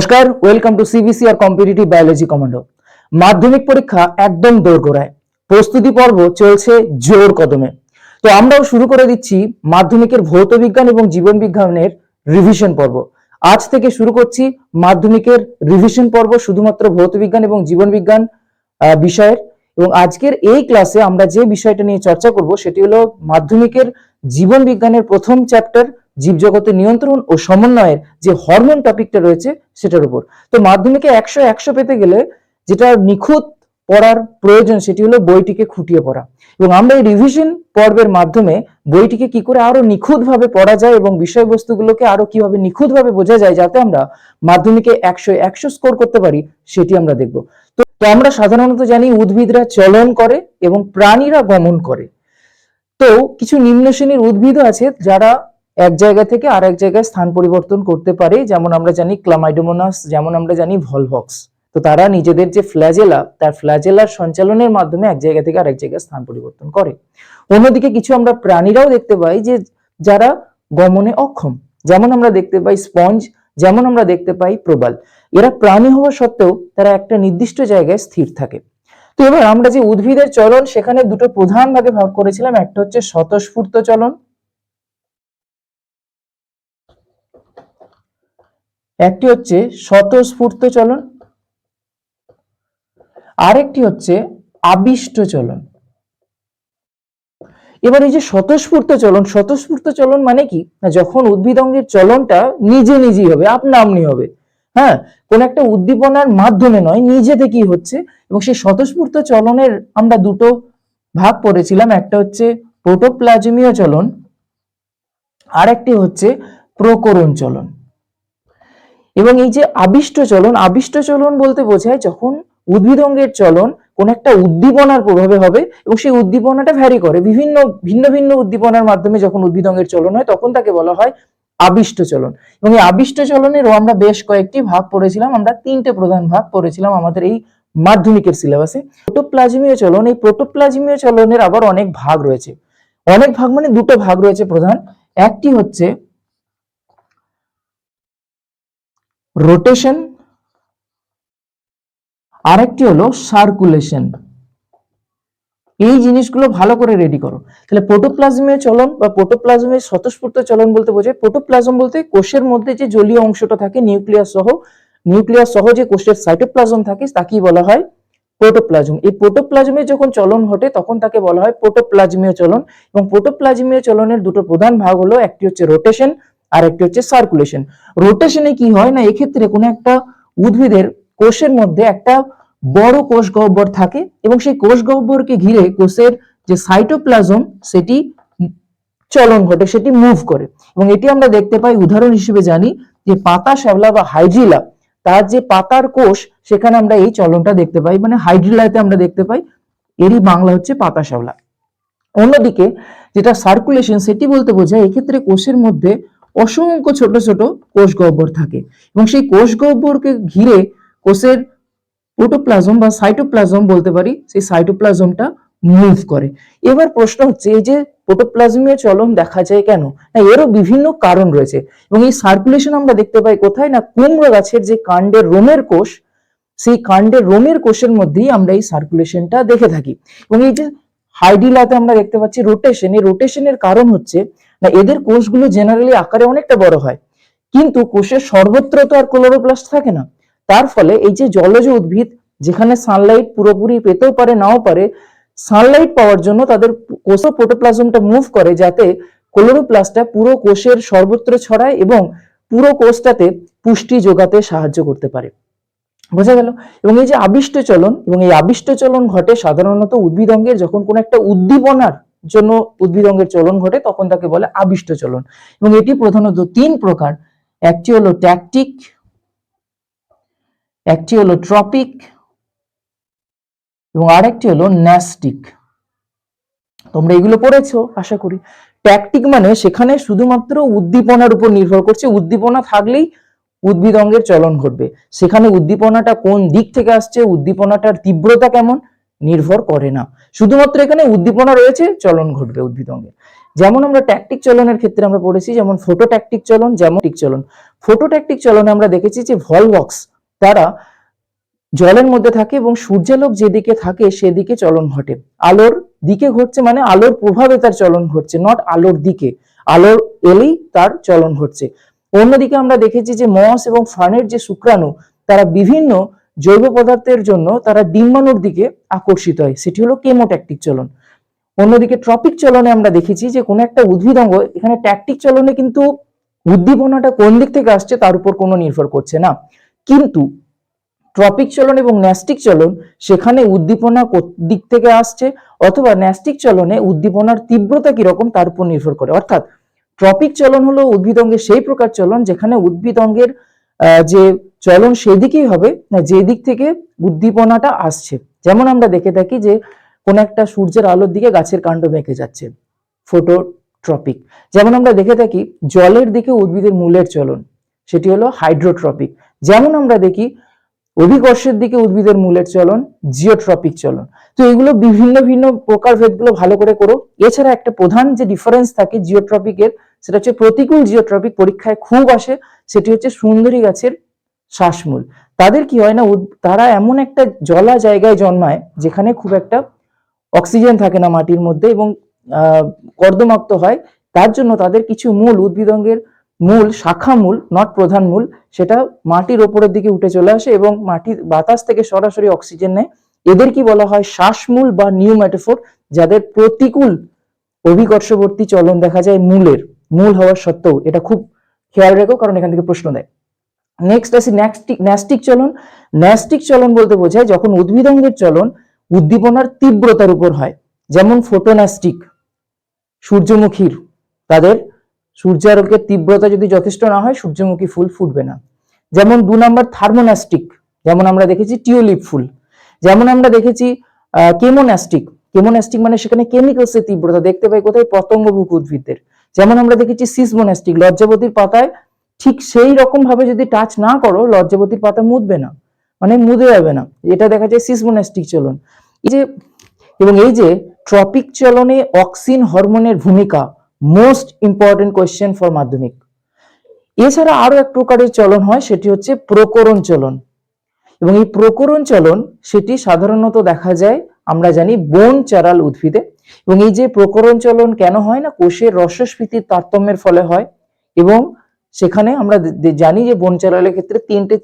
নমস্কার welcome to CBC আর competitive biology commando মাধ্যমিক পরীক্ষা একদম দোরগোড়ায়। প্রস্তুতি পর্ব চলছে জোর কদমে। তো আমরাও শুরু করে দিচ্ছি মাধ্যমিকের ভৌত বিজ্ঞান এবং জীবন বিজ্ঞানের রিভিশন পর্ব। আজ থেকে শুরু করছি মাধ্যমিকের রিভিশন পর্ব শুধুমাত্র ভৌত বিজ্ঞান এবং জীবন বিজ্ঞান বিষয়ের। এবং আজকের এই ক্লাসে আমরা যে বিষয়টা নিয়ে চর্চা করব সেটি হলো মাধ্যমিকের জীবন বিজ্ঞানের প্রথম চ্যাপ্টার জীবজগতের নিয়ন্ত্রণ ও সমন্বয়ের যে হরমোন টপিকটা রয়েছে সেটার উপর। তো মাধ্যমিকে একশো একশো পেতে গেলে যেটা নিখুঁত পড়ার প্রয়োজন সেটি হলো বইটিকে খুঁটিয়ে পড়া। এবং আমরা এই রিভিশন পর্বের মাধ্যমে বইটিকে কি করে আরও নিখুঁত ভাবে পড়া যায় এবং বিষয়বস্তুগুলোকে আরও কীভাবে নিখুঁত ভাবে বোঝা যায় যাতে আমরা মাধ্যমিকে একশো একশো স্কোর করতে পারি সেটি আমরা দেখব। তো আমরা সাধারণত জানি উদ্ভিদরা চলন করে এবং প্রাণীরা গমন করে। তো কিছু নিম্ন শ্রেণির উদ্ভিদও আছে যারা এক জায়গা থেকে আর এক জায়গায় স্থান পরিবর্তন করতে পারে, যেমন আমরা জানি ক্লামাইডোমোনাস, যেমন আমরা জানি ভলভক্স। তো তারা নিজেদের যে ফ্ল্যাজেলা, তার ফ্ল্যাজেলার সঞ্চালনের মাধ্যমে এক জায়গা থেকে আরেক জায়গায় স্থান পরিবর্তন করে। অন্যদিকে কিছু আমরা প্রাণীরাও দেখতে পাই যে যারা গমনে অক্ষম। যেমন আমরা দেখতে পাই স্পঞ্জ, যেমন আমরা দেখতে পাই প্রবাল। এরা প্রাণী হওয়া সত্ত্বেও তারা একটা নির্দিষ্ট জায়গায় স্থির থাকে। তো এবার আমরা যে উদ্ভিদের চলন, সেখানে দুটো প্রধান ভাগে ভাগ করেছিলাম, একটা হচ্ছে স্বতঃস্ফূর্ত চলন একটি হচ্ছে স্বতঃস্ফূর্ত চলন, আরেকটি হচ্ছে আবিষ্ট চলন। এবার এই যে স্বতঃস্ফূর্ত চলন স্বতঃস্ফূর্ত চলন মানে কি? না, যখন উদ্ভিদ অঙ্গের চলনটা নিজে নিজেই হবে আপনা হবে। হ্যাঁ কোন একটা উদ্দীপনার মাধ্যমে নয়, নিজে থেকেই হচ্ছে। এবং সেই স্বতঃস্ফূর্ত চলনের আমরা দুটো ভাগ পড়েছিলাম, একটা হচ্ছে প্রোটোপ্লাজমীয় চলন আর একটি হচ্ছে প্রকরণ চলন। এবং এই যে আবিষ্ট চলন আবিষ্ট চলন বলতে বোঝায় যখন উদ্ভিদ অঙ্গের চলন কোন একটা উদ্দীপনার প্রভাবে হবে এবং সেই উদ্দীপনাটা ভ্যারি করে। বিভিন্ন, ভিন্ন ভিন্ন উদ্দীপনার মাধ্যমে যখন উদ্ভিদ অঙ্গের চলন হয়, তখন তাকে বলা হয় আবিষ্ট চলন। এবং এই আবিষ্ট চলনেরও আমরা বেশ কয়েকটি ভাগ পড়েছিলাম, আমরা তিনটে প্রধান ভাগ পড়েছিলাম আমাদের এই মাধ্যমিকের সিলেবাসে প্রোটোপ্লাজমীয় চলন, এই প্রোটোপ্লাজমীয় চলনের আবার অনেক ভাগ রয়েছে। অনেক ভাগ মানে দুটো ভাগ রয়েছে প্রধান। একটি হচ্ছে রোটেশন আরেকটি হলো সার্কুলেশন এই জিনিসগুলো ভালো করে রেডি করো। তাহলে প্রোটোপ্লাজমীয় চলন বা প্রোটোপ্লাজমের স্বতঃস্ফূর্ত চলন বলতে বোঝায় প্রোটোপ্লাজম বলতে কোষের মধ্যে যে জলীয় অংশটা থাকে নিউক্লিয়াস সহ নিউক্লিয়াস সহ যে কোষের সাইটোপ্লাজম থাকে, তাকেই বলা হয় প্রোটোপ্লাজম এই প্রোটোপ্লাজমের যখন চলন ঘটে, তখন তাকে বলা হয় প্রোটোপ্লাজমীয় চলন। এবং প্রোটোপ্লাজমীয় চলনের দুটো প্রধান ভাগ হলো, একটি হচ্ছে রোটেশন আর একটি হচ্ছে সার্কুলেশন রোটেশনে কি হয় না, এক্ষেত্রে কোনো একটা উদ্ভিদের কোষের মধ্যে একটা বড় কোষ গহ্বর থাকে এবং সেই কোষ গহ্বরকে ঘিরে কোষের যে সাইটোপ্লাজম সেটি চলন ঘটে, সেটি মুভ করে। এবং এটি আমরা দেখতে পাই, উদাহরণ হিসেবে জানি যে পাতা শ্যাওলা বা হাইড্রিলা তার যে পাতার কোষ, সেখানে আমরা এই চলনটা দেখতে পাই মানে হাইড্রিলাতে আমরা দেখতে পাই, এরই বাংলা হচ্ছে পাতা শ্যাওলা। অন্যদিকে যেটা সার্কুলেশন সেটি বলতে বোঝায়, এক্ষেত্রে কোষের মধ্যে অসংখ্য ছোট ছোট কোষ গহ্বর থাকে। এবং সেই কোষ গহ্বরকে ঘিরে কোষের প্রোটোপ্লাজম বা সাইটোপ্লাজম বলতে পারি, সেই সাইটোপ্লাজমটা মুভ করে। এবার প্রশ্ন হচ্ছে, এই যে প্রোটোপ্লাজমীয় চলন দেখা যায় কেন? না, এরও বিভিন্ন কারণ রয়েছে। এবং এই সার্কুলেশন আমরা দেখতে পাই কোথায়? না, কুমড়ো গাছের যে কাণ্ডের রোমের কোষ, সেই কাণ্ডের রোমের কোষের মধ্যেই আমরা এই সার্কুলেশনটা দেখে থাকি। এবং এই যে হাইডিলাতে আমরা দেখতে পাচ্ছি রোটেশন এই রোটেশনের কারণ হচ্ছে না, এদের কোষগুলো জেনারেলি আকারে অনেকটা বড় হয়। কিন্তু কোষের সর্বত্র তো আর ক্লোরোপ্লাস্ট থাকে না। তার ফলে এই যে জলজ উদ্ভিদ, যেখানে সানলাইট পুরোপুরি পেতেও পারে, নাও পারে সানলাইট পাওয়ার জন্য তাদের কোষ প্রোটোপ্লাজমটা মুভ করে যাতে ক্লোরোপ্লাস্টটা পুরো কোষের সর্বত্র ছড়ায় এবং পুরো কোষটাতে পুষ্টি যোগাতে সাহায্য করতে পারে। বোঝা গেল? এবং এই যে আবিষ্ট চলন, এবং এই আবিষ্ট চলন ঘটে সাধারণত উদ্ভিদ অঙ্গের যখন কোনো একটা উদ্দীপনার জন্য উদ্ভিদ অঙ্গের চলন ঘটে, তখন তাকে বলে আবিষ্ট চলন। এবং এটি প্রধানত তিন প্রকার। একটি হলো ট্যাকটিক, একটি হলো ট্রপিক, এবং আরেকটি হলো ন্যাস্টিক। তোমরা এগুলো পড়েছো, আশা করি। ট্যাকটিক মানে সেখানে শুধুমাত্র উদ্দীপনার উপর নির্ভর করছে। উদ্দীপনা থাকলেই উদ্ভিদ অঙ্গের চলন ঘটবে। সেখানে উদ্দীপনাটা কোন দিক থেকে আসছে, উদ্দীপনাটার তীব্রতা কেমন নির্ভর করে না। শুধুমাত্র এখানে উদ্দীপনা রয়েছে, চলন ঘটবে উদ্ভিদ অঙ্গের যেমন আমরা ট্যাকটিক চলনের ক্ষেত্রে আমরা পড়েছি, যেমন ফোটোট্যাকটিক চলন, যেমন টিক চলন। ফোটোট্যাকটিক চলনে আমরা দেখেছি যে ভলভক্স তারা জলের মধ্যে থাকে এবং সূর্যালোক যেদিকে থাকে সেদিকে চলন ঘটে। আলোর দিকে ঘটছে মানে আলোর প্রভাবে তার চলন ঘটছে নট আলোর দিকে। আলোর এলেই তার চলন ঘটছে। অন্যদিকে আমরা দেখেছি যে মস এবং ফার্নের যে শুক্রাণু, তারা বিভিন্ন জৈব পদার্থের জন্য তারা ডিম্বাণুর দিকে আকর্ষিত হয়। সেটি হলো কেমোট্যাকটিক চলন। অন্যদিকে ট্রপিক চলনে আমরা দেখেছি যে কোনো একটা উদ্ভিদঙ্গ এখানে ট্যাকটিক চলনে কিন্তু উদ্দীপনাটা কোন দিক থেকে আসছে তার উপর কোনো নির্ভর করছে না। কিন্তু ট্রপিক চলন এবং ন্যাস্টিক চলন সেখানে উদ্দীপনা দিক থেকে আসছে অথবা ন্যাস্টিক চলনে উদ্দীপনার তীব্রতা কীরকম তার উপর নির্ভর করে। অর্থাৎ ট্রপিক চলন হলো উদ্ভিদ অঙ্গের সেই প্রকার চলন যেখানে উদ্ভিদ অঙ্গের যে চলন সেদিকেই হবে যে দিক থেকে উদ্দীপনাটা আসছে। যেমন আমরা দেখে থাকি যে, কোন একটা সূর্যের আলোর দিকে গাছের কাণ্ড বেঁকে যাচ্ছে ফোটোট্রপিক যেমন আমরা দেখে থাকি, জলের দিকে উদ্ভিদের মূলের চলন, সেটি হলো হাইড্রোট্রপিক যেমন আমরা দেখি, অভিকর্ষের দিকে উদ্ভিদের মূলের চলন জিওট্রপিক চলন। তো এগুলো বিভিন্ন ভিন্ন প্রকারভেদগুলো ভালো করে করো। এছাড়া একটা প্রধান যে ডিফারেন্স থাকে জিওট্রপিকের সেটা হচ্ছে প্রতিকূল জিওট্রপিক পরীক্ষায় খুব আসে, সেটি হচ্ছে সুন্দরী গাছের শ্বাসমূল। তাদের কি হয় না তারা এমন একটা জলা জায়গায় জন্মায় যেখানে খুব একটা অক্সিজেন থাকে না মাটির মধ্যে এবং কর্দমাক্ত হয়। তার জন্য তাদের কিছু মূল, উদ্ভিদঙ্গের মূল, শাখা মূল নট প্রধান মূল, সেটা মাটির ওপরের দিকে উঠে চলে আসে এবং মাটির বাতাস থেকে সরাসরি অক্সিজেন নেয়। এদের কি বলা হয়, শ্বাসমূল বা নিউম্যাটোফোর যাদের প্রতিকূল অভিকর্ষবর্তী চলন দেখা যায় মূলের। মূল হওয়ার সত্ত্বেও এটা খুব খেয়াল রেখো, কারণ এখান থেকে প্রশ্ন দেয় নেক্সট আসি ন্যাস্টিক ন্যাস্টিক চলন। ন্যাস্টিক চলন বলতে বোঝায় যখন উদ্ভিদঙ্গের চলন উদ্দীপনার তীব্রতার উপর হয়। যেমন ফোটোন্যাস্টিক, সূর্যমুখীর, তাদের সূর্যালোকের তীব্রতা যদি যথেষ্ট না হয়, সূর্যমুখী ফুল ফুটবে না। যেমন দু নম্বর থার্মোন্যাস্টিক, যেমন আমরা দেখেছি টিউলিপ ফুল। যেমন আমরা দেখেছি কেমোনাস্টিক কেমোনাস্টিক মানে সেখানে কেমিক্যালস এর তীব্রতা। দেখতে পাই কোথায়? পতঙ্গভুক উদ্ভিদের। যেমন আমরা দেখেছি সিসমোনাস্টিক লজ্জাবতীর পাতায় ঠিক সেই রকম ভাবে যদি টাচ না করো, লজ্জাবতীর পাতা মুদবে না মানে মুদে যাবে না। এটা দেখা যায় সিসমোনাস্টিক চলন। এই যে, এবং এই যে ট্রপিক চলনে অক্সিন হরমোনের ভূমিকা মোস্ট ইম্পর্টেন্ট কোয়েশ্চেন ফর মাধ্যমিক। এছাড়া আরও এক প্রকারের চলন হয়, সেটি হচ্ছে প্রকরণ চলন। এবং এই প্রকরণ চলন, সেটি সাধারণত দেখা যায় আমরা জানি বন চারাল উদ্ভিদে। এবং এই যে প্রকরণ চলন কেন হয় না, কোষের রসস্ফীতির তারতম্যের ফলে হয়। এবং সেখানে আমরা জানি যে বন চারালের ক্ষেত্রে তিনটে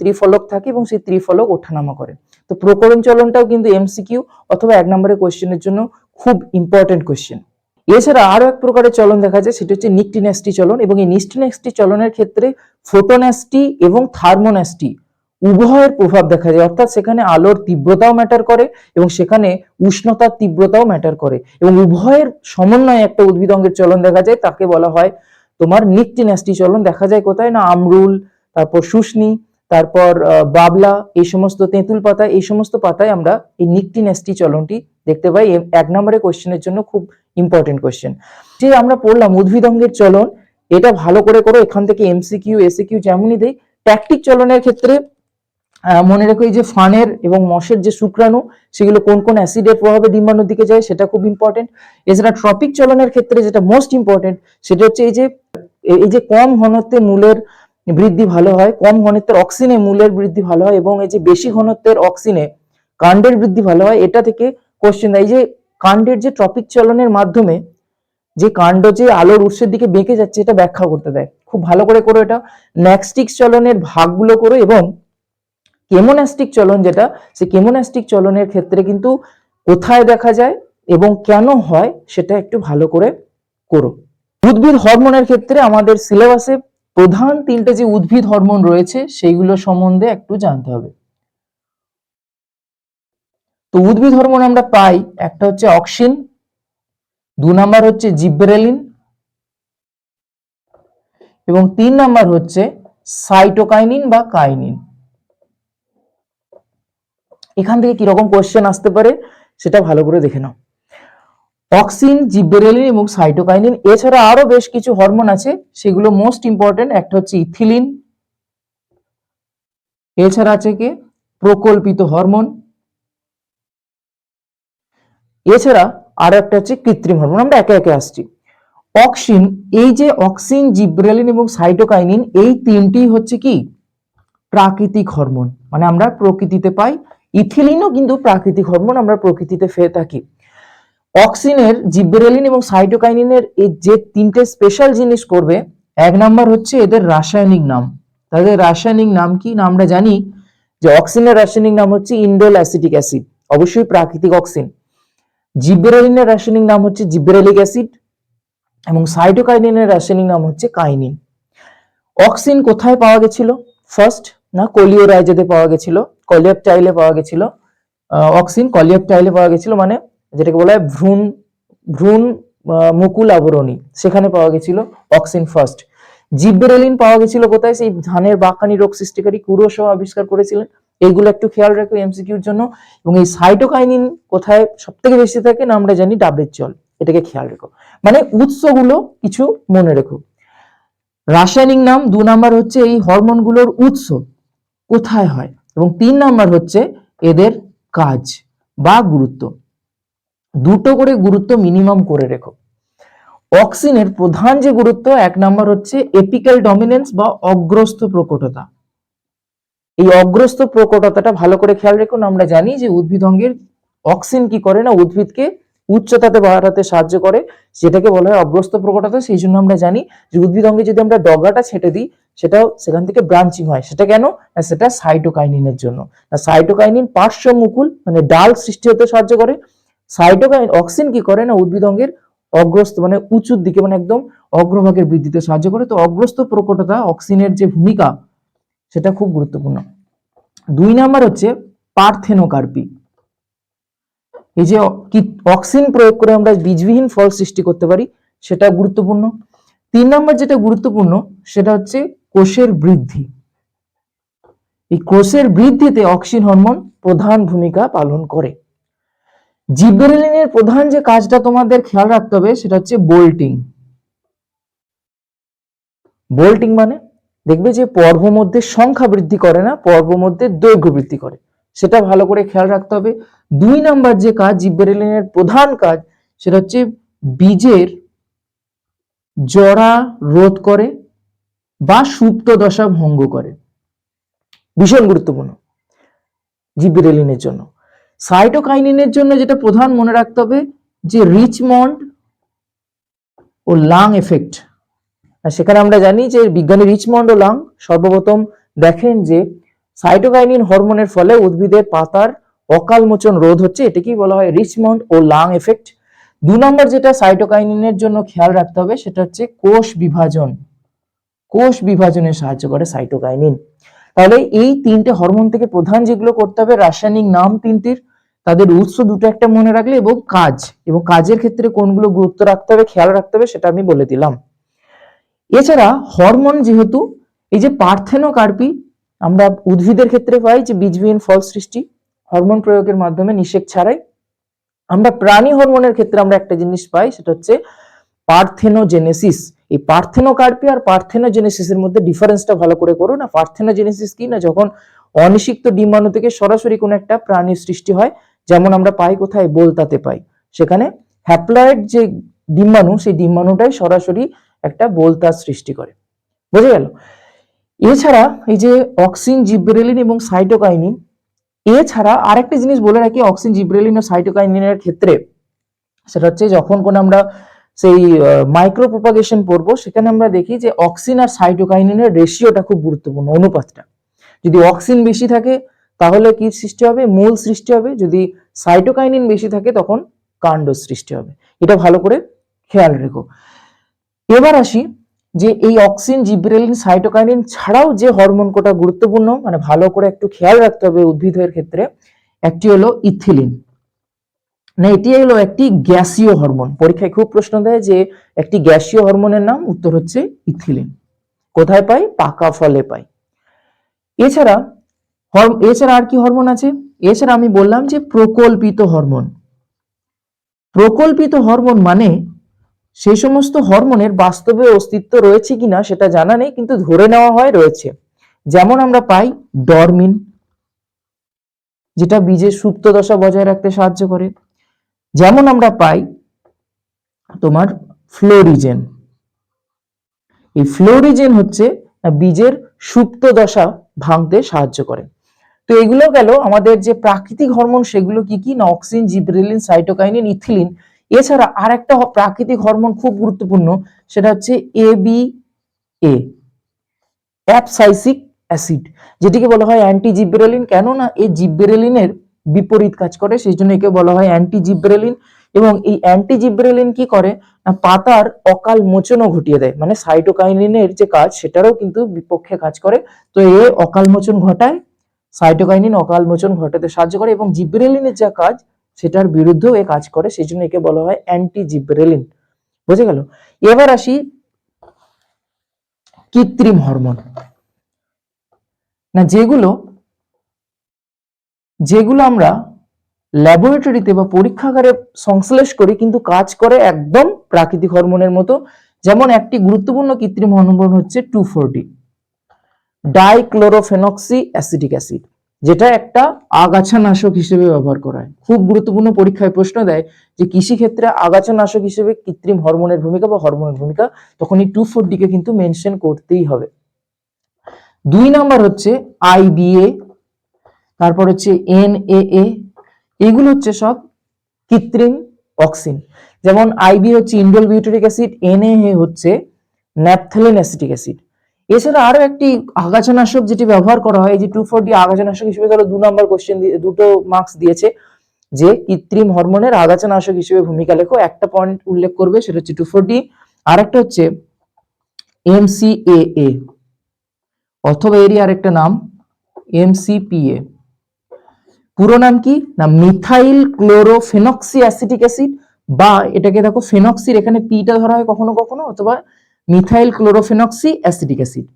ত্রিফলক থাকে এবং সেই ত্রিফলক ওঠানামা করে। তো প্রকরণ চলনটাও কিন্তু এমসিকিউ অথবা এক নম্বরের কোশ্চেনের জন্য খুব ইম্পর্টেন্ট কোশ্চেন এছাড়া আরও এক প্রকারের চলন দেখা যায়, সেটা হচ্ছে নিকটিন্যাস্টি চলন। এবং এই নিকটিন্যাস্টি চলনের ক্ষেত্রে ফোটোন্যাস্টি এবং থার্মোন্যাস্টি উভয়ের প্রভাব দেখা যায়। অর্থাৎ সেখানে আলোর তীব্রতাও ম্যাটার করে এবং সেখানে উষ্ণতার তীব্রতাও ম্যাটার করে। এবং উভয়ের সমন্বয়ে একটা উদ্ভিদ অঙ্গের চলন দেখা যায়। তাকে বলা হয় তোমার নিকটিন্যাস্টি চলন। দেখা যায় কোথায় না? আমরুল, তারপর শুষ্নি তারপর বাবলা, এই সমস্ত তেঁতুল পাতা, এই সমস্ত পাতায় আমরা এই নিকটিন্যাস্টি চলনটি দেখতে পাই। এক নম্বরের কোশ্চেনের জন্য খুব ইম্পর্টেন্ট কোশ্চেন যে আমরা পড়লাম উদ্ভিদ অঙ্গের চলন, এটা ভালো করে করো। এখান থেকে এমসিকিউ এসিকিউ যেমনই দেই ট্যাকটিক চলনের ক্ষেত্রে মনে রেখো এই যে ফানের এবং মশের যে শুক্রাণু, সেগুলো কোন কোন অ্যাসিডের প্রভাবে ডিম্বাণুর দিকে যায় সেটা খুব ইম্পর্টেন্ট এছাড়া ট্রপিক চলনের ক্ষেত্রে যেটা মোস্ট ইম্পর্টেন্ট সেটা হচ্ছে এই যে এই যে কম ঘনত্বে মূলের বৃদ্ধি ভালো হয়, কম ঘনত্বের অক্সিনে মূলের বৃদ্ধি ভালো হয় এবং এই যে বেশি ঘনত্বের অক্সিনে কাণ্ডের বৃদ্ধি ভালো হয়, এটা থেকে কোশ্চেন এই যে কাণ্ডের যে ট্রপিক চলনের মাধ্যমে যে কাণ্ড যে আলোর উৎসের দিকে বেঁকে যাচ্ছে, এটা ব্যাখ্যা করতে দেয়। খুব ভালো করে করো এটা। ন্যাক্সটিক চলনের ভাগগুলো করো এবং কেমোনাস্টিক চলন যেটা, সেই কেমোনাস্টিক চলনের ক্ষেত্রে কিন্তু কোথায় দেখা যায় এবং কেন হয় সেটা একটু ভালো করে করো। উদ্ভিদ হরমোনের ক্ষেত্রে আমাদের সিলেবাসে প্রধান তিনটে যে উদ্ভিদ হরমোন রয়েছে, সেইগুলো সম্বন্ধে একটু জানতে হবে। তো উদ্ভিদ হরমোন আমরা পাই, একটা হচ্ছে অক্সিন, দু নাম্বার হচ্ছে জিব্রেলিন এবং তিন নাম্বার হচ্ছে সাইটোকাইনিন বা কাইনিন। এখান থেকে কীরকম কোশ্চেন আসতে পারে, সেটা ভালো করে দেখে নাও। অক্সিন জিব্রেলিন এবং সাইটোকাইনিন এছাড়া আরও বেশ কিছু হরমোন আছে, সেগুলো মোস্ট ইম্পর্টেন্ট একটা হচ্ছে ইথিলিন এছাড়া আছে কি? প্রকল্পিত হরমোন এছাড়া আর একটা হচ্ছে কৃত্রিম হরমোন আমরা একে একে আসছি। অক্সিন এই যে অক্সিন জিব্রেলিন এবং সাইটোকাইনিন এই তিনটি হচ্ছে কি? প্রাকৃতিক হরমোন মানে আমরা প্রকৃতিতে পাই ইথিলিনও কিন্তু প্রাকৃতিক হরমোন আমরা প্রকৃতিতে পেয়ে থাকি। অক্সিনের জিব্রেলিন এবং সাইটোকাইনিনের এই যে তিনটে স্পেশাল জিনিস করবে, এক নাম্বার হচ্ছে এদের রাসায়নিক নাম। তাদের রাসায়নিক নাম কি? না, আমরা জানি যে অক্সিনের রাসায়নিক নাম হচ্ছে ইন্ডোল অ্যাসিটিক অ্যাসিড, অবশ্যই প্রাকৃতিক অক্সিন। জিব্রেলিনের রাসায়নিক নাম হচ্ছে জিব্রেলিক অ্যাসিড এবং সাইটোকাইনিনের রাসায়নিক নাম হচ্ছে কাইনিন। অক্সিন কোথায় পাওয়া গেছিল? ফার্স্ট না কলিওরাইজেতে পাওয়া গেছিল, কলিয়াপটাইলে পাওয়া গেছিল অক্সিন কলিয়াপটাইলে পাওয়া গেছিল মানে যেটাকে বলা হয় ভ্রূণ ভ্রূণ মুকুল আবরণী, সেখানে পাওয়া গেছিল অক্সিন ফার্স্ট। জিব্রেলিন পাওয়া গেছিল কোথায়? সেই ধানের বাকানি রোগ সৃষ্টিকারী কুরোসহ আবিষ্কার করেছিলেন। এইগুলো একটু খেয়াল রাখো এমসিকিউর জন্য। এবং এই সাইটোকাইনিন কোথায় সব থেকে বেশি থাকে না আমরা জানি ডাবের জল এটাকে খেয়াল রেখো। মানে উৎসগুলো কিছু মনে রেখো। রাসায়নিক নাম দু নাম্বার হচ্ছে এই হরমোনগুলোর উৎস। কোথায় হয়? এবং তিন নাম্বার হচ্ছে এদের কাজ বা গুরুত্ব। দুটো করে গুরুত্ব মিনিমাম করে রেখো। অক্সিনের প্রধান যে গুরুত্ব, এক নাম্বার হচ্ছে এপিক্যাল ডমিনেন্স বা অগ্রস্ত প্রকটতা। এই অগ্রস্ত প্রকটতাটা ভালো করে খেয়াল রেখো, না আমরা জানি যে উদ্ভিদ অঙ্গের অক্সিন কি করে না, উদ্ভিদকে উচ্চতাতে বাড়াতে সাহায্য করে, যেটাকে বলা হয় অগ্রস্ত প্রকটতা। সেই জন্য আমরা জানি যে উদ্ভিদ অঙ্গে যদি আমরা ডগাটা ছেটে দিই সেটাও সেখান থেকে ব্রাঞ্চিং হয়। সেটা কেন? না, সেটা সাইটোকাইনিনের জন্য। না সাইটোকাইনিন পার্শ্ব মুকুল মানে ডাল সৃষ্টি হতে সাহায্য করে। সাইটোকাইন অক্সিন কি করে? না, উদ্ভিদ অঙ্গের অগ্রস্ত মানে উঁচুর দিকে মানে একদম অগ্রভাগের বৃদ্ধিতে সাহায্য করে। তো অগ্রস্ত প্রকটতা অক্সিনের যে ভূমিকা, সেটা খুব গুরুত্বপূর্ণ। দুই নাম্বার হচ্ছে পার্থেনোকার্পি। এই যে অক্সিন প্রয়োগ করে আমরা বীজবিহীন ফল সৃষ্টি করতে পারি, সেটা গুরুত্বপূর্ণ। তিন নাম্বার যেটা গুরুত্বপূর্ণ, সেটা হচ্ছে কোষের বৃদ্ধি। এই কোষের বৃদ্ধিতে অক্সিন হরমোন প্রধান ভূমিকা পালন করে। জিব্রেলিনের প্রধান যে কাজটা তোমাদের খেয়াল রাখতে হবে সেটা হচ্ছে বোল্টিং। বোল্টিং মানে দেখবে যে পর্ব মধ্যে সংখ্যা বৃদ্ধি করে না পর্ব মধ্যে দৈর্ঘ্য বৃদ্ধি করে। সেটা ভালো করে খেয়াল রাখতে হবে। দুই নাম্বার যে কাজ, জিব্রেলিনের প্রধান কাজ, সেটা হচ্ছে বীজের জরা রোধ করে বা সুপ্ত দশা ভঙ্গ করে। ভীষণ গুরুত্বপূর্ণ জিব্রেলিনের জন্য। সাইটোকাইনিনের জন্য যেটা প্রধান মনে রাখতে হবে, যে রিচমন্ড ও লাং এফেক্ট। সেখানে আমরা জানি যে বিজ্ঞানী রিচমন্ড ও লাং সর্বপ্রথম দেখেন যে সাইটোকাইনিন হরমোনের ফলে উদ্ভিদের পাতার অকাল মোচন রোধ হচ্ছে, এটাকেই বলা হয় রিচমন্ড ও লাং এফেক্ট। দু নম্বর যেটা সাইটোকাইনিনের জন্য খেয়াল রাখতে হবে, সেটা হচ্ছে কোষ বিভাজন। কোষ বিভাজনে সাহায্য করে সাইটোকাইনিন তাহলে এই তিনটে হরমোন থেকে প্রধান যেগুলো করতে হবে, রাসায়নিক নাম তিনটির, তাদের উৎস দুটো একটা মনে রাখলে এবং কাজ। এবং কাজের ক্ষেত্রে কোনগুলো গুরুত্ব রাখতে হবে, খেয়াল রাখতে হবে, সেটা আমি বলে দিলাম। এছাড়া হরমোন যেহেতু, এই যে পার্থেনোকার্পি, আমরা উদ্ভিদের ক্ষেত্রে পাই যে বীজবিহীন ফল সৃষ্টি হরমোন প্রয়োগের মাধ্যমে নিষেক ছাড়াই। আমরা প্রাণী হরমোনের ক্ষেত্রে আমরা একটা জিনিস পাই, সেটা হচ্ছে পার্থেনোজেনেসিস। এই পার্থেনোকার্পি আর পার্থেনোজেনেসিসের মধ্যে ডিফারেন্সটা ভালো করে করো না। পার্থেনোজেনেসিস কি না, যখন অনিষিক্ত ডিম্বাণু থেকে সরাসরি কোনো একটা প্রাণীর সৃষ্টি হয়, যেমন আমরা পাই কোথায়? বলতাতে পাই। সেখানে হ্যাপ্লয়েড যে ডিম্বাণু, সেই ডিম্বাণুটাই সরাসরি একটা বলতার সৃষ্টি করে। বুঝে গেল? এছাড়া এই যে অক্সিন জিব্রেলিন এবং সাইটোকাইনিন এছাড়া আরেকটা জিনিস বলে রাখি অক্সিন জিব্রেলিন ও সাইটোকাইনিনের ক্ষেত্রে, সেটা হচ্ছে যখন কোন আমরা সেই মাইক্রো প্রপাগেশন পড়ব, সেখানে আমরা দেখি যে অক্সিন আর সাইটোকাইনিনের রেশিওটা খুব গুরুত্বপূর্ণ, অনুপাতটা। যদি অক্সিন বেশি থাকে, তাহলে কি সৃষ্টি হবে? মূল সৃষ্টি হবে। যদি সাইটোকাইনিন বেশি থাকে, তখন কাণ্ড সৃষ্টি হবে। এটা ভালো করে খেয়াল রেখো। এবার আসি যে এই অক্সিন জিব্রেলিন সাইটোকাইনিন ছাড়াও যে হরমোন কোটা গুরুত্বপূর্ণ মানে ভালো করে একটু খেয়াল রাখতে হবে উদ্ভিদের ক্ষেত্রে, একটি হলো ইথিলিন না, এটি হলো একটি গ্যাসীয় হরমোন। পরীক্ষায় খুব প্রশ্ন দেয় যে একটি গ্যাসীয় হরমোনের নাম উত্তর হচ্ছে ইথিলিন। কোথায় পাই? পাকা ফলে পাই। এছাড়া এছাড়া আর কি হরমোন আছে? এছাড়া আমি বললাম যে প্রকল্পিত হরমোন। প্রকল্পিত হরমোন মানে সেই সমস্ত হরমোনের বাস্তবে অস্তিত্ব রয়েছে কিনা সেটা জানা নেই, কিন্তু ধরে নেওয়া হয় রয়েছে। যেমন আমরা পাই ডরমিন, যেটা বীজের সুপ্ত দশা বজায় রাখতে সাহায্য করে। যেমন আমরা পাই তোমার ফ্লোরিজেন। এই ফ্লোরিজেন হচ্ছে বীজের সুপ্ত দশা ভাঙতে সাহায্য করে। তো এগুলো গেল আমাদের যে প্রাকৃতিক হরমোন, সেগুলো কি কি? না অক্সিন জিব্রেলিন, সাইটোকাইনিন, ইথিলিন। এছাড়া আর একটা প্রাকৃতিক হরমোন খুব গুরুত্বপূর্ণ, সেটা হচ্ছে A B A, abscisic acid, যেটিকে বলা হয় অ্যান্টি জিব্রেলিন কেন না এই জিব্রেলিনের বিপরীত কাজ করে, সেই জন্য একে বলা হয় অ্যান্টি জিব্রেলিন এবং এই অ্যান্টি জিব্রেলিন কি করে? না, পাতার অকাল মোচনও ঘটিয়ে দেয় মানে সাইটোকাইনিনের যে কাজ, সেটারও কিন্তু বিপক্ষে কাজ করে। তো এ অকাল মোচন ঘটায় সাইটোকাইনিন অকাল মোচন ঘটাতে সাহায্য করে এবং জিব্রেলিনের যা কাজ, সেটার বিরুদ্ধেও এ কাজ করে, সেই জন্য একে বলা হয় অ্যান্টি জিব্রেলিন বুঝে গেল? এবার আসি কৃত্রিম হরমোন। না, যেগুলো যেগুলো আমরা ল্যাবরেটরিতে বা পরীক্ষাগারে সংশ্লেষ করি, কিন্তু কাজ করে একদম প্রাকৃতিক হরমোনের মতো। যেমন একটি গুরুত্বপূর্ণ কৃত্রিম হরমোন হচ্ছে two forty dichlorophenoxy acetic acid যেটা একটা আগাছা নাশক হিসেবে ব্যবহার করা হয়। খুব গুরুত্বপূর্ণ পরীক্ষায় প্রশ্ন দেয় যে কৃষি ক্ষেত্রে আগাছা নাশক হিসেবে কৃত্রিম হরমোনের ভূমিকা বা হরমোনের ভূমিকা তখন এই টু ফোরটিকে কিন্তু মেনশন করতেই হবে। দুই নাম্বার হচ্ছে আইবিএ তারপর হচ্ছে এন এ এগুলো হচ্ছে সব কৃত্রিম অক্সিন। যেমন আইবি হচ্ছে indole butyric acid N A হচ্ছে ন্যাপথেলিন অ্যাসিটিক অ্যাসিড। এছাড়া আরও একটি আগাছানাশক যেটি ব্যবহার করা হয় যে টু ফোর ডি আগাছানাশক হিসেবে ধরো দু নম্বর কোশ্চেন দুটো মার্কস দিয়েছে, যে কৃত্রিম হরমোনের আগাছানাশক হিসেবে ভূমিকা লেখো। একটা পয়েন্ট উল্লেখ করবে, সেটা হচ্ছে টু ফোর ডি আর একটা হচ্ছে এমসিএএ অথবা এরই আরেকটা নাম এমসিপিএ পুরো নাম কি? না, মিথাইল ক্লোরোফেনক্সি অ্যাসিটিক অ্যাসিড বা এটাকে দেখো ফেনক্সির এখানে পিটা ধরা হয় কখনো কখনো, অথবা মিথাইল ক্লোরোফেনক্সি অ্যাসিটিক অ্যাসিড,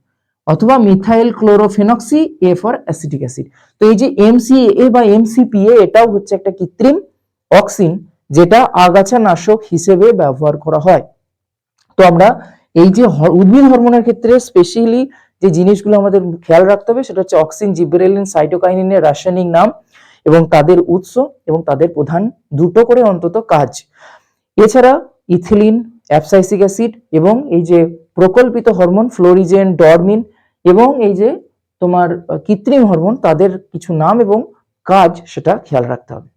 অথবা methyl chlorophenoxy A for acetic acid. তো এই যে এমসিএ বা এমসিপিএ এটাও হচ্ছে একটা কৃত্রিম অক্সিন যেটা আগাছা নাশক হিসেবে ব্যবহার করা হয়। তো আমরা এই যে উদ্ভিদ হরমোনের ক্ষেত্রে স্পেশালি যে জিনিসগুলো আমাদের খেয়াল রাখতে হবে, সেটা হচ্ছে অক্সিন, জিব্রেলিন সাইটোকাইনিনের রাসায়নিক নাম। এবং তাদের উৎস এবং তাদের প্রধান দুটো করে অন্তত কাজ। এছাড়া ইথিলিন, অ্যাপসাইসিক অ্যাসিড এবং এই যে প্রকল্পিত হরমোন ফ্লোরিজেন, ডরমিন এবং এই যে তোমার কৃত্রিম হরমোন, তাদের কিছু নাম এবং কাজ সেটা খেয়াল রাখতে হবে।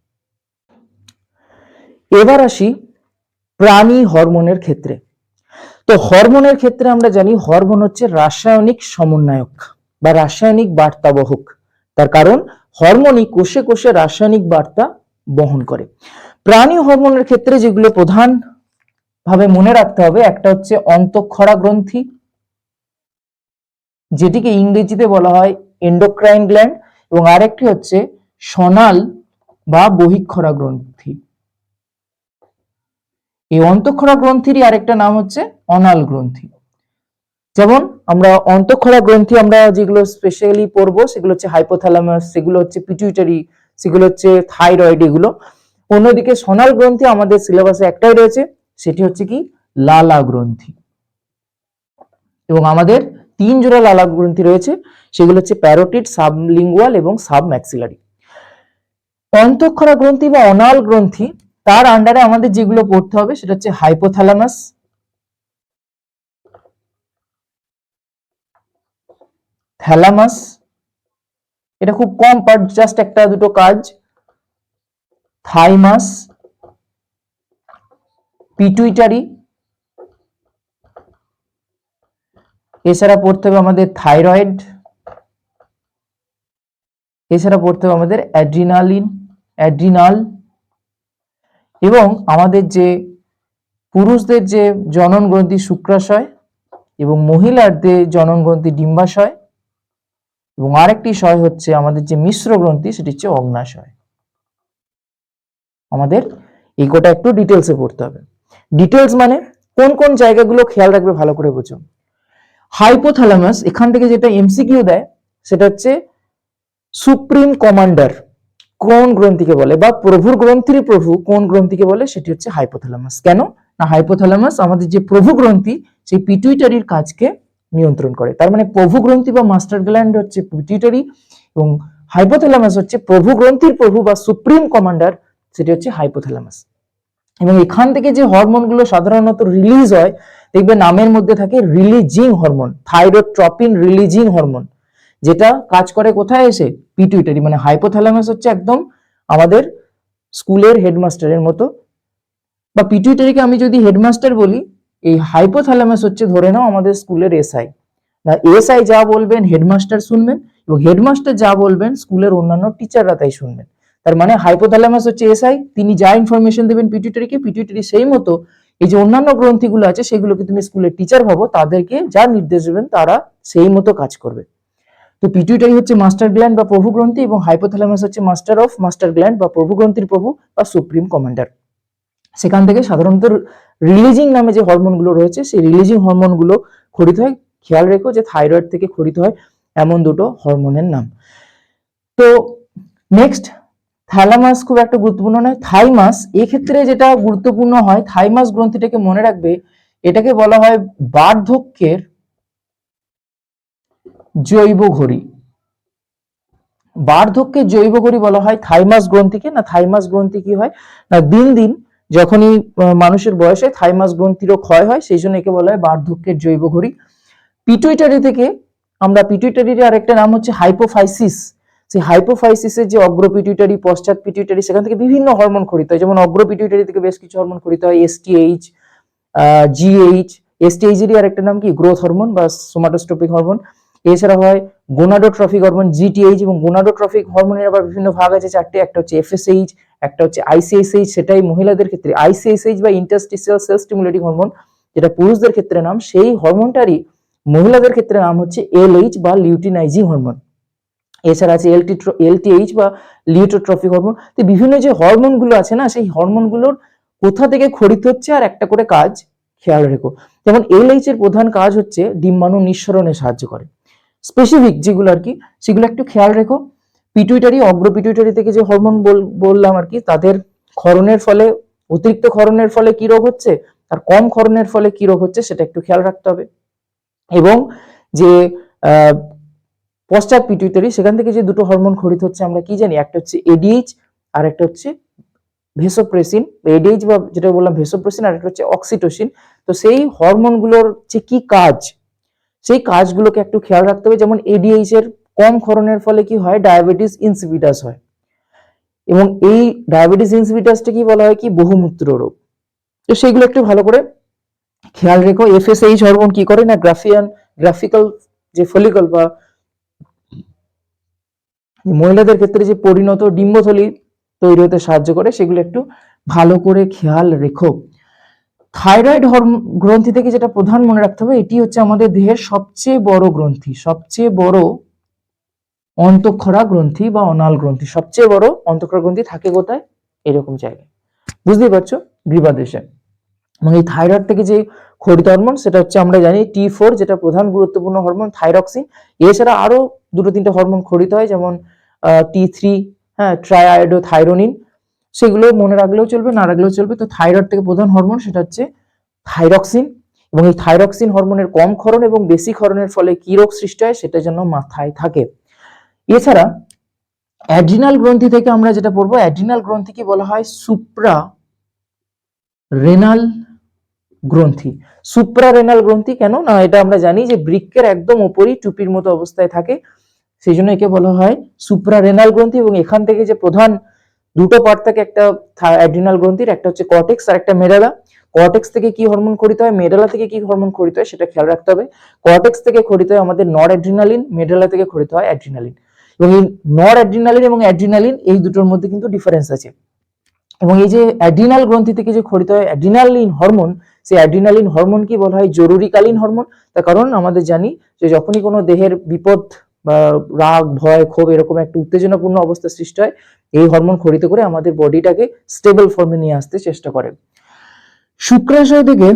এবার আসি প্রাণী হরমোনের ক্ষেত্রে। তো হরমোনের ক্ষেত্রে আমরা জানি হরমোন হচ্ছে রাসায়নিক সমন্বয়ক বা রাসায়নিক বার্তাবহক। তার কারণ হরমোনই কোষে কোষে রাসায়নিক বার্তা বহন করে। প্রাণী হরমোনের ক্ষেত্রে যেগুলো প্রধান ভাবে মনে রাখতে হবে, একটা হচ্ছে অন্তঃক্ষরা গ্রন্থি, যেটিকে ইংরেজিতে বলা হয় এন্ডোক্রাইন গ্ল্যান্ড এবং আরেকটি হচ্ছে সনাল বা বহিক্ষরা গ্রন্থি। এই অন্তঃক্ষরা গ্রন্থিরই আরেকটা নাম হচ্ছে অনাল গ্রন্থি। যেমন আমরা অন্তঃক্ষরা গ্রন্থি আমরা যেগুলো স্পেশালি পড়ব, সেগুলো হচ্ছে হাইপোথ্যালামাস সেগুলো হচ্ছে পিটুইটারি সেগুলো হচ্ছে থাইরয়েড এগুলো। অন্যদিকে সোনাল গ্রন্থি আমাদের সিলেবাসে একটাই রয়েছে, সেটি হচ্ছে কি? লালা গ্রন্থি। এবং আমাদের তিন জোড়া লালা গ্রন্থি রয়েছে, সেগুলো হচ্ছে প্যারোটিড সাবলিঙ্গুয়াল এবং সাবম্যাক্সিলারি অন্তঃক্ষরা গ্রন্থি বা অনাল গ্রন্থি, তার আন্ডারে আমাদের যেগুলো পড়তে হবে, সেটা হচ্ছে হাইপোথ্যালামাস থ্যালামাস এটা খুব কম পার্ট জাস্ট একটা দুটো কাজ থাইমাস পিটুইটারি এছাড়া পড়তে হবে আমাদের থাইরয়েড এছাড়া পড়তে হবে আমাদের অ্যাড্রিনালিন অ্যাড্রিনাল এবং আমাদের যে পুরুষদের যে জনন গ্রন্থি শুক্রাশয় এবং মহিলাদের জনন গ্রন্থি ডিম্বাশয় এবং আরেকটি শয় হচ্ছে আমাদের যে মিশ্র গ্রন্থি, সেটি হচ্ছে অগ্নাশয়। আমাদের এই কোটা একটু ডিটেলসে পড়তে হবে। ডিটেলস মানে কোন কোন জায়গাগুলো খেয়াল রাখবে ভালো করে বোঝো। হাইপোথ্যালামাস এখান থেকে যেটা এমসিকিউ দেয়, সেটা হচ্ছে সুপ্রিম কমান্ডার কোন গ্রন্থিকে বলে বা প্রভুর গ্রন্থির প্রভু কোন গ্রন্থিকে বলে, সেটি হচ্ছে হাইপোথ্যালামাস কেন? না হাইপোথ্যালামাস আমাদের যে প্রভু গ্রন্থি, সেই পিটুইটারির কাজকে নিয়ন্ত্রণ করে। তার মানে প্রভু গ্রন্থি বা মাস্টার গ্ল্যান্ড হচ্ছে পিটুইটারি এবং হাইপোথ্যালামাস হচ্ছে প্রভু গ্রন্থির প্রভু বা সুপ্রিম কমান্ডার, সেটি হচ্ছে হাইপোথ্যালামাস। এবং এখান থেকে যে হরমোনগুলো সাধারণত রিলিজ হয়, দেখবে নামের মধ্যে থাকে releasing hormone thyrotropin releasing hormone যেটা কাজ করে কোথায় এসে? পিটুইটারি মানে হাইপোথ্যালামাস হচ্ছে একদম আমাদের স্কুলের হেডমাস্টারের মতো। বা পিটুইটারিকে আমি যদি হেডমাস্টার বলি এই হাইপোথ্যালামাস হচ্ছে ধরে নাও আমাদের স্কুলের এসআই না এসআই যা বলবেন হেডমাস্টার শুনবেন এবং হেডমাস্টার যা বলবেন স্কুলের অন্যান্য টিচাররা তাই শুনবেন। তার মানে হাইপোথ্যালামাস হচ্ছে এসআই তিনি যা ইনফরমেশন দেবেন পিটুইটারিকে পিটুইটারি সেই মতো এই যে অন্যান্য গ্রন্থিগুলো আছে সেগুলোকে তুমি স্কুলের টিচার ভাবো, তাদেরকে যা নির্দেশ দেবেন তারা সেই মতো কাজ করবে। তো পিটুইটারি হচ্ছে মাস্টার গ্ল্যান্ড বা প্রভু গ্রন্থি এবং হাইপোথ্যালামাস হচ্ছে মাস্টার অফ মাস্টার গ্ল্যান্ড বা প্রভু গ্রন্থির প্রভু বা সুপ্রিম কমান্ডার সেখান থেকে সাধারণত রিলিজিং নামে যে হরমোনগুলো রয়েছে, সেই রিলিজিং হরমোনগুলো খরিত হয়। খেয়াল রেখো যে থাইরয়েড থেকে খরিত হয় এমন দুটো হরমোনের নাম। তো নেক্সট থ্যালামাস খুব একটা গুরুত্বপূর্ণ নয়। থাইমাস এক্ষেত্রে যেটা গুরুত্বপূর্ণ হয় থাইমাস গ্রন্থিটাকে মনে রাখবে, এটাকে বলা হয় বার্ধক্যের জৈব ঘড়ি। বার্ধক্যের জৈব ঘড়ি বলা হয় থাইমাস গ্রন্থিকে। না থাইমাস গ্রন্থি কি হয়? না, দিন দিন যখনই মানুষের বয়সে থাইমাস গ্রন্থিরও ক্ষয় হয়, সেই জন্য একে বলা হয় বার্ধক্যের জৈব ঘড়ি। পিটুইটারি থেকে আমরা পিটুইটারির আরেকটা নাম হচ্ছে হাইপোফাইসিস সেই হাইপোফাইসিসের যে অগ্র পিটুইটারি পশ্চাৎ পিটুইটারি সেখান থেকে বিভিন্ন হরমোন খরিত হয়। যেমন অগ্র পিটুইটারি থেকে বেশ কিছু হরমোন খরিত হয় এসটিএইচ জিএইচ এসটিএইচ এরই আরেকটা নাম কি? গ্রোথ হরমোন বা সোমাটোস্টোপিক হরমোন এছাড়া হয় গোনাডোট্রফিক হরমোন জিটিএইচ এবং গোনাডোট্রফিক হরমোনের আবার বিভিন্ন ভাগ আছে, চারটে, একটা হচ্ছে এফএসএইচ একটা হচ্ছে আইসিএসএইচ সেটাই মহিলাদের ক্ষেত্রে। আইসিএসএইচ বা ইন্টারস্টিসিয়াল সেল স্টিমুলেটিং হরমোন যেটা পুরুষদের ক্ষেত্রে নাম, সেই হরমোনটারই মহিলাদের ক্ষেত্রে নাম হচ্ছে এলএইচ বা লিউটিনাইজিং হরমোন এছাড়া আছে এলটি এলটিএইচ বা লিউটোট্রফিক হরমোন তো বিভিন্ন যে হরমোনগুলো আছে না, সেই হরমোনগুলোর কোথা থেকে খরিত হচ্ছে আর একটা করে কাজ খেয়াল রেখো। যেমন এলএইচ এর প্রধান কাজ হচ্ছে ডিম্বাণু নিঃসরণে সাহায্য করে। স্পেসিফিক যেগুলো আর কি, সেগুলো একটু খেয়াল রেখো। পিটুইটারি অগ্র পিটুইটারি থেকে যে হরমোন বললাম আর কি, তাদের ক্ষরণের ফলে, অতিরিক্ত ক্ষরণের ফলে কি রোগ হচ্ছে? আর কম ক্ষরণের ফলে কি রোগ হচ্ছে সেটা একটু খেয়াল রাখতে হবে। এবং যে পশ্চাৎ পিটুইটারি সেখান থেকে যে দুটো হরমোন খরিত হচ্ছে আমরা কি জানি? একটা হচ্ছে এডিএইচ আর একটা হচ্ছে ভেসোপ্রেসিন এডিএইচ বা যেটা বললাম ভেসোপ্রেসিন আর একটা হচ্ছে অক্সিটোসিন তো সেই হরমোনগুলোর যে কি কাজ সেই কাজগুলোকে একটু খেয়াল রাখতে হবে। যেমন এডিএইচ এর কম ক্ষরণের ফলে কি হয়? ডায়াবেটিস ইনসিপিটাস হয়। এবং এই ডায়াবেটিস ইনসিপিটাসটা কি বলা হয় কি? বহুমূত্র রোগ। তো সেইগুলো একটু ভালো করে খেয়াল রেখো। এফএসএইচ হরমোন কি করে? না গ্রাফিয়ান গ্রাফিক্যাল যে ফলিকল বা মহিলাদের ক্ষেত্রে যে পরিণত ডিম্বথলি তৈরি হতে সাহায্য করে, সেগুলো একটু ভালো করে খেয়াল রেখো। থাইরয়েড হরমোন গ্রন্থি থেকে যেটা প্রধান মনে রাখতে হবে, এটি হচ্ছে আমাদের দেহের সবচেয়ে বড় গ্রন্থি, সবচেয়ে বড় অন্তঃক্ষরা গ্রন্থি বা অনাল গ্রন্থি, সবচেয়ে বড় অন্তঃক্ষরা গ্রন্থি থাকে কোথায়? এরকম জায়গায়। বুঝতেই পারছ? গ্রীবাদেশে। এবং এই থাইরয়েড থেকে যে খরিত হরমোন, সেটা হচ্ছে আমরা জানি টি ফোর, যেটা প্রধান গুরুত্বপূর্ণ হরমোন, থাইরক্সিন। এছাড়া আরও দুটো তিনটে হরমোন খরিত হয়, যেমন টি থ্রি হ্যাঁ ট্রায়াইডো থাইরোনিন সেগুলো মনে রাখলেও চলবে, না রাখলেও চলবে। তো থাইরয়েড থেকে প্রধান হরমোন সেটা হচ্ছে থাইরক্সিন এবং এই থাইরক্সিন হরমোনের কম ক্ষরণ এবং বেশি ক্ষরণের ফলে কি রোগ সৃষ্টি হয় সেটা যেন মাথায় থাকে। এছাড়া অ্যাড্রিনাল গ্রন্থি থেকে আমরা যেটা পড়ব অ্যাড্রিনাল গ্রন্থিকে বলা হয় সুপ্রা রেনাল গ্রন্থি। সুপ্রা রেনাল গ্রন্থি কেন? না, এটা আমরা জানি যে বৃক্কের একদম উপরই টুপির মতো অবস্থায় থাকে, সেই জন্য একে বলা হয় সুপ্রা রেনাল গ্রন্থি এবং এখান থেকে যে প্রধান দুটো পার্ট থাকে একটা অ্যাড্রিনাল গ্রন্থির, একটা হচ্ছে কর্টেক্স আর একটা মেডালা কর্টেক্স থেকে কি হরমোন খরিত হয়? মেডালা থেকে কি হরমোন খরিত হয় সেটা খেয়াল রাখতে হবে। কর্টেক্স থেকে খরিত হয় আমাদের নর অ্যাড্রিনালিন মেডালা থেকে খরিত হয় অ্যাড্রিনালিন এবং এই নর অ্যাড্রিনালিন এবং অ্যাড্রিনালিন এই দুটোর মধ্যে কিন্তু ডিফারেন্স আছে। এবং এই যে অ্যাড্রিনাল গ্রন্থি থেকে যে খরিত হয় অ্যাড্রিনালিন হরমোন সেই অ্যাড্রিনালিন হরমোন কি বলা হয়? জরুরিকালীন হরমোন তার কারণ আমাদের জানি যে যখনই কোনো দেহের বিপদ রাগ, ভয়, ক্ষোভ এরকম একটা উত্তেজনাপূর্ণ অবস্থা সৃষ্টি হয়, এই হরমোন খরিত করে আমাদের বডিটাকে স্টেবল ফর্মে নিয়ে আসতে চেষ্টা করে। শুক্রাশয় থেকে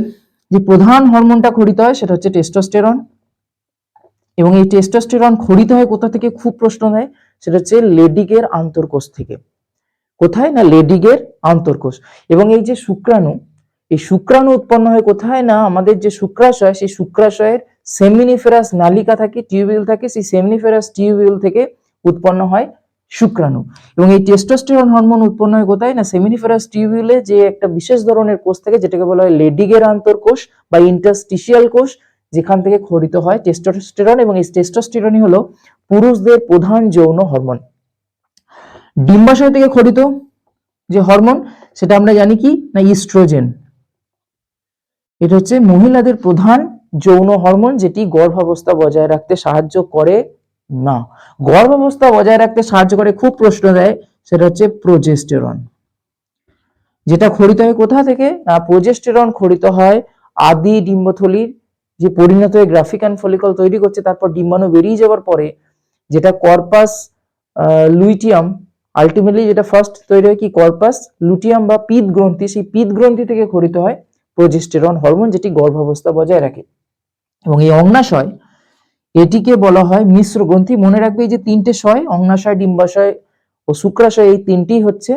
যে প্রধান হরমোনটা খরিত হয় সেটা হচ্ছে টেস্টোস্টেরন এবং এই টেস্টোস্টেরন খরিত হয় কোথা থেকে খুব প্রশ্ন দেয় সেটা হচ্ছে লেডিগের আন্তর্কোষ থেকে। কোথায় না লেডিগের আন্তর্কোষ? এবং এই যে শুক্রাণু, এই শুক্রাণু উৎপন্ন হয় কোথায় না আমাদের যে শুক্রাশয়, সেই শুক্রাশয়ের সেমিনিফেরাস নালিকা থাকে, টিউবিল থাকে, সেই সেমিনিফেরাস টিউবিল থেকে উৎপন্ন হয় শুক্রাণু। এবং এই টেস্টোস্টেরন হরমোন উৎপন্ন হয় কোথায়? না, সেমিনিফেরাস টিউবিউলে যে একটা বিশেষ ধরনের কোষ থাকে, যেটাকে বলা হয় লেডিগের আন্তর্কোষ বা ইন্টারস্টিশিয়াল কোষ, যেখান থেকে খরিত হয় টেস্টোস্টেরন এবং এই টেস্টোস্টেরনই হলো পুরুষদের প্রধান যৌন হরমোন ডিম্বাশয় থেকে খরিত যে হরমোন সেটা আমরা জানি কি? না ইস্ট্রোজেন এটা হচ্ছে মহিলাদের প্রধান যৌন হরমোন যেটি গর্ভাবস্থা বজায় রাখতে সাহায্য করে না। গর্ভাবস্থা বজায় রাখতে সাহায্য করে খুব প্রশ্ন দেয়, সেটা হচ্ছে প্রোজেস্টেরন যেটা খরিত হয় কোথা থেকে? না প্রোজেস্টেরন খরিত হয় আদি ডিম্বথলির যে পরিণত হয়ে গ্রাফিকান ফলিকল তৈরি করছে, তারপর ডিম্বাণু বেরিয়ে যাওয়ার পরে যেটা কর্পাস লুইটিয়াম আলটিমেটলি যেটা ফার্স্ট তৈরি হয় কি কর্পাস লুটিয়াম বা পিত গ্রন্থি সেই পিত গ্রন্থি থেকে খরিত হয় প্রোজেস্টেরন হরমোন যেটি গর্ভাবস্থা বজায় রাখে। এবং এই অগ্নাশয়, এটিকে বলা হয় মিশ্র গ্রন্থি। মনে রাখবে এই যে তিনটে শয়, অগ্নাশয়, ডিম্বাশয় ও শুক্রাশয়, এই তিনটি হচ্ছে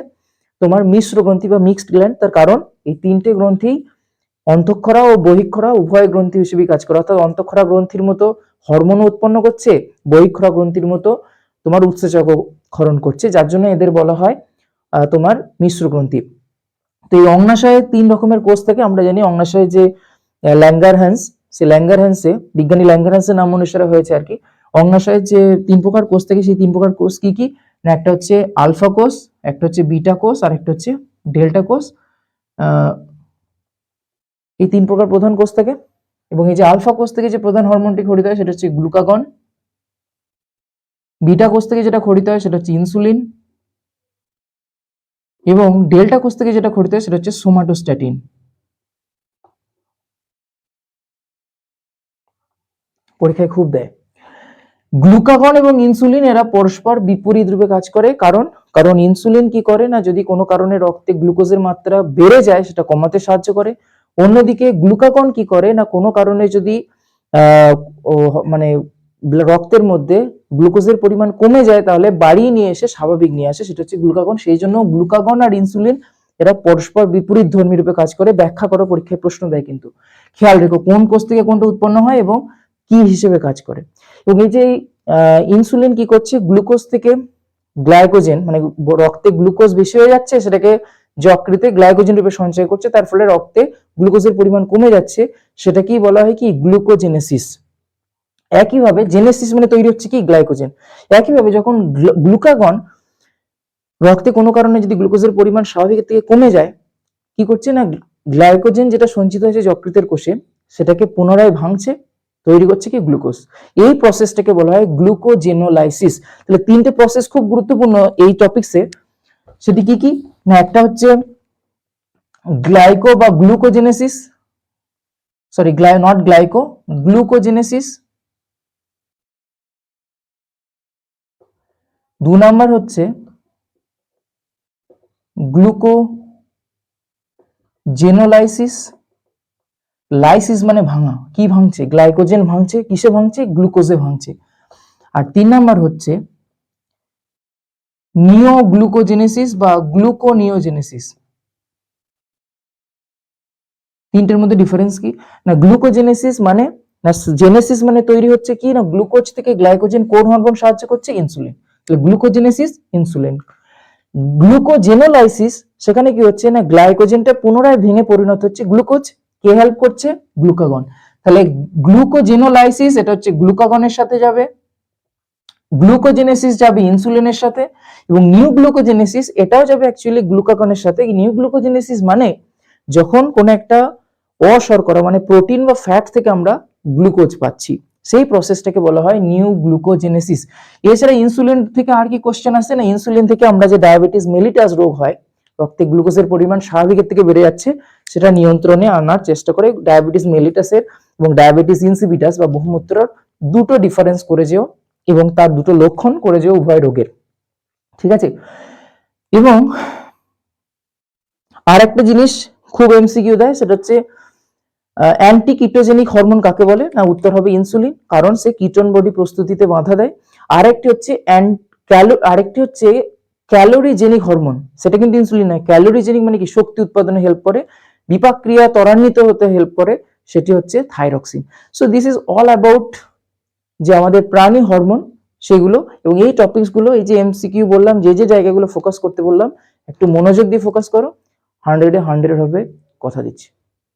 তোমার মিশ্র গ্রন্থি বা মিক্সড গ্ল্যান্ড তার কারণ এই তিনটে গ্রন্থি অন্তঃক্ষরা ও বহিঃক্ষরা উভয় গ্রন্থি হিসেবে কাজ করে। অর্থাৎ অন্তঃক্ষরা গ্রন্থির মতো হরমোন উৎপন্ন করছে, বহিঃক্ষরা গ্রন্থির মতো তোমার উৎসেচক ক্ষরণ করছে, যার জন্য এদের বলা হয় তোমার মিশ্র গ্রন্থি। তো এই অগ্নাশয়ে তিন রকমের কোষ থাকে আমরা জানি অগ্নাশয়ে যে ল্যাঙ্গার হ্যান্স সেই ল্যাঙ্গার হ্যান্সে বিজ্ঞানী ল্যাঙ্গার হ্যান্সের নাম অনুসারে হয়েছে আর কি। অগ্নাশয়ের যে তিন প্রকার কোষ থাকে, সেই তিন প্রকার কোষ কি কি? না, একটা হচ্ছে আলফা কোষ, একটা হচ্ছে বিটা কোষ, আর একটা হচ্ছে ডেল্টা কোষ। এই তিন প্রকার প্রধান কোষ থাকে। এবং এই যে আলফা কোষ থেকে যে প্রধান হরমোনটি খরিত হয়, সেটা হচ্ছে গ্লুকাগন। বিটা কোষ থেকে যেটা খরিত হয়, সেটা হচ্ছে ইনসুলিন। এবং ডেল্টা কোষ থেকে যেটা খরিত হয়, সেটা হচ্ছে সোমাটোস্ট্যাটিন। পরীক্ষায় খুব দেয়। গ্লুকাগন এবং ইনসুলিন এরা পরস্পর বিপরীত রূপে কাজ করে। কারণ কারণ ইনসুলিন কি করে না, যদি কোনো কারণে রক্তে গ্লুকোজের মাত্রা বেড়ে যায়, সেটা কমাতে সাহায্য করে। অন্যদিকে গ্লুকাগন কি করে না, কোনো কারণে যদি মানে রক্তের মধ্যে গ্লুকোজের পরিমাণ কমে যায়, তাহলে বাড়িয়ে নিয়ে এসে, স্বাভাবিক নিয়ে আসে, সেটা হচ্ছে গ্লুকাগন। সেই জন্য গ্লুকাগন আর ইনসুলিন এরা পরস্পর বিপরীত ধর্মী রূপে কাজ করে। ব্যাখ্যা করো, পরীক্ষায় প্রশ্ন দেয় কিন্তু। খেয়াল রেখো, কোন কোষ থেকে কোনটা উৎপন্ন হয় এবং কি হিসেবে কাজ করে? এবং এই যে ইনসুলিন কি করছে? গ্লুকোজ থেকে গ্লাইকোজেন মানে রক্তে গ্লুকোজ বেশি হয়ে যাচ্ছে, সেটাকে যকৃতে গ্লাইকোজেন রূপে সঞ্চয় করছে, তার ফলে রক্তে গ্লুকোজের পরিমাণ কমে যাচ্ছে। সেটাকেই বলা হয় কি? গ্লুকোজেনেসিস একইভাবে জেনেসিস মানে তৈরি হচ্ছে কি? গ্লাইকোজেন একইভাবে যখন গ্লুকাগন রক্তে কোনো কারণে যদি গ্লুকোজের পরিমাণ স্বাভাবিকের থেকে কমে যায়, কি করছে না? গ্লাইকোজেন যেটা সঞ্চিত হয়েছে যকৃতের কোষে, সেটাকে পুনরায় ভাঙছে তৈরি করছে কি গ্লুকোজ এই প্রসেসটাকে বলা হয় গ্লুকোজেনোলাইসিস তাহলে তিনটে প্রসেস খুব গুরুত্বপূর্ণ এই টপিকসে সেটি কি কি? না, একটা হচ্ছে গ্লাইকো বা glucogenesis sorry gly not glyco glucogenesis দু নাম্বার হচ্ছে গ্লুকো জেনোলাইসিস লাইসিস মানে ভাঙা। কি ভাঙছে? গ্লাইকোজেন ভাঙছে, কিসে ভাঙছে? গ্লুকোজে ভাঙছে। আর তিন নাম্বার হচ্ছে নিওগ্লুকোজেনেসিস বা গ্লুকোনিওজেনেসিস তিনটের মধ্যে ডিফারেন্স কি? না গ্লুকোজেনেসিস মানে না জেনেসিস মানে তৈরি হচ্ছে কি? না গ্লুকোজ থেকে গ্লাইকোজেন কোন হরমোন সাহায্য করছে? ইনসুলিন তাহলে গ্লুকোজেনেসিস ইনসুলিন গ্লুকোজেনোলাইসিস সেখানে কি হচ্ছে? না গ্লাইকোজেনটা পুনরায় ভেঙে পরিণত হচ্ছে গ্লুকোজ কে হেল্প করছে? গ্লুকাগন তাহলে গ্লুকোজেনোলাইসিস এটা হচ্ছে গ্লুকাগনের সাথে যাবে গ্লুকোজেনেসিস যাবে ইনসুলিনের সাথে এবং নিউ গ্লুকোজেনেসিস এটাও যাবে অ্যাকচুয়ালি গ্লুকাগনের সাথে। নিউ গ্লুকোজেনেসিস মানে যখন কোন একটা অশর্করা মানে প্রোটিন বা ফ্যাট থেকে আমরা গ্লুকোজ পাচ্ছি, সেই প্রসেসটাকে বলা হয় নিউ গ্লুকোজেনেসিস এছাড়া ইনসুলিন থেকে আর কি কোশ্চেন আসে না? ইনসুলিন থেকে আমরা যে ডায়াবেটিস মেলিটাস রোগ হয় রক্তে গ্লুকোজের পরিমাণ স্বাভাবিকের থেকে বেড়ে যাচ্ছে। সেটা নিয়ন্ত্রণে আনার চেষ্টা করে ডায়াবেটিস মেলিটাসের এবং ডায়াবেটিস ইনসিবিটাস বা বহুমূত্রর দুটো ডিফারেন্স করে যেও এবং তার দুটো লক্ষণ করে যেও উভয় রোগের। ঠিক আছে? এবং আর একটা জিনিস খুব এমসিকিউ দেয়, সেটা হচ্ছে অ্যান্টি কিটোজেনিক হরমোন কাকে বলে? না, উত্তর হবে ইনসুলিন কারণ সে কিটোন বডি প্রস্তুতিতে বাধা দেয়। আরেকটি হচ্ছে আরেকটি হচ্ছে ক্যালোরিজেনিক হরমোন, সেটা কিন্তু ইনসুলিন নয়। ক্যালোরিজেনিক মানে কি? শক্তি উৎপাদনে হেল্প করে বিপাক ক্রিয়া ত্বরান্বিত হতে হেল্প করে, সেটি হচ্ছে thyroxine so this is all about যে আমাদের প্রাণী হরমোন সেগুলো এবং এই টপিকসগুলো এই যে এমসিকিউ বললাম, যে যে জায়গাগুলো ফোকাস করতে বললাম, একটু মনোযোগ দিয়ে ফোকাস করো। হান্ড্রেডে হান্ড্রেড হবে কথা দিচ্ছি।